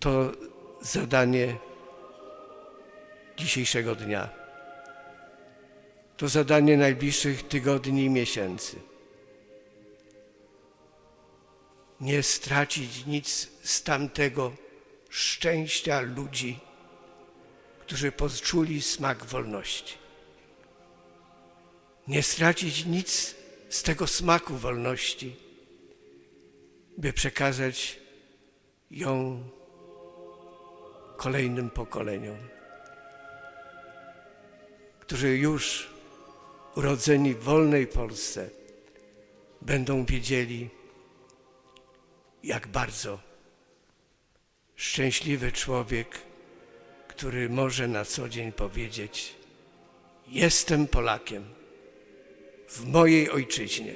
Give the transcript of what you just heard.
to zadanie dzisiejszego dnia. To zadanie najbliższych tygodni i miesięcy. Nie stracić nic z tamtego szczęścia ludzi, którzy poczuli smak wolności. Nie stracić nic z tego smaku wolności, by przekazać ją kolejnym pokoleniom, którzy już urodzeni w wolnej Polsce będą wiedzieli, jak bardzo szczęśliwy człowiek, który może na co dzień powiedzieć: Jestem Polakiem w mojej ojczyźnie.